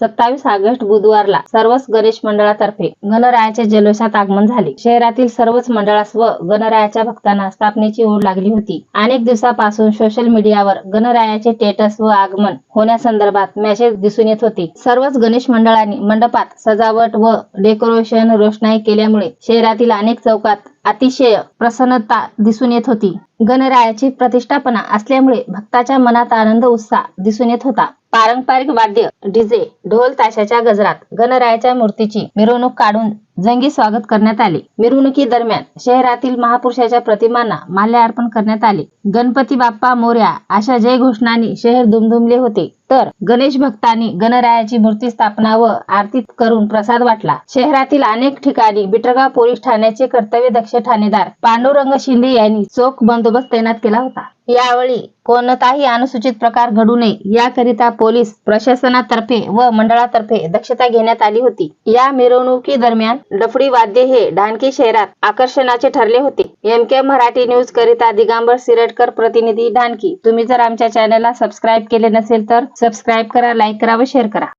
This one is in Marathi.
सत्तावीस ऑगस्ट बुधवारला सर्वच गणेश मंडळातर्फे गणरायाच्या जल्लोषात आगमन झाले. शहरातील सर्वच मंडळास व गणरायाच्या भक्तांना स्थापनेची ओढ लागली होती. अनेक दिवसापासून सोशल मीडियावर गणरायाचे स्टेटस व आगमन होण्यासंदर्भात मेसेज दिसून येत होते. सर्वच गणेश मंडळांनी मंडपात सजावट व डेकोरेशन रोषणाई केल्यामुळे शहरातील अनेक चौकात अतिशय प्रसन्नता दिसून येत होती. गणरायाची प्रतिष्ठापना असल्यामुळे भक्ताच्या मनात आनंद उत्साह दिसून येत होता. पारंपरिक वाद्य डीजे ढोल ताशाच्या गजरात गणरायाच्या मूर्तीची मिरवणूक काढून जंगी स्वागत करण्यात आले. मिरवणुकी दरम्यान शहरातील महापुरुषाच्या प्रतिमांना माल्यार्पण करण्यात आले. गणपती बाप्पा मोर्या अशा जय घोषणांनी शहर दुमदुमले होते. तर गणेश भक्तांनी गणरायाची मूर्ती स्थापना व आरती करून प्रसाद वाटला. शहरातील अनेक ठिकाणी बिटरगाव पोलीस ठाण्याचे कर्तव्य दक्ष ठाणेदार पांडुरंग शिंदे यांनी चोख बंदोबस्त तैनात केला होता. यावेळी कोणताही अनुसूचित प्रकार घडू नये याकरिता पोलीस प्रशासनातर्फे व मंडळातर्फे दक्षता घेण्यात आली होती. या मिरवणुकी दरम्यान डफडी वाद्य हे ढानकी शहरात आकर्षणाचे ठरले होते. एम के मराठी न्यूज करिता दिगांबर सिरेटकर प्रतिनिधी ढानकी तुम्ही जर आमच्या चॅनलला सबस्क्राईब केले नसेल तर सबस्क्राईब करा लाईक करा व शेअर करा.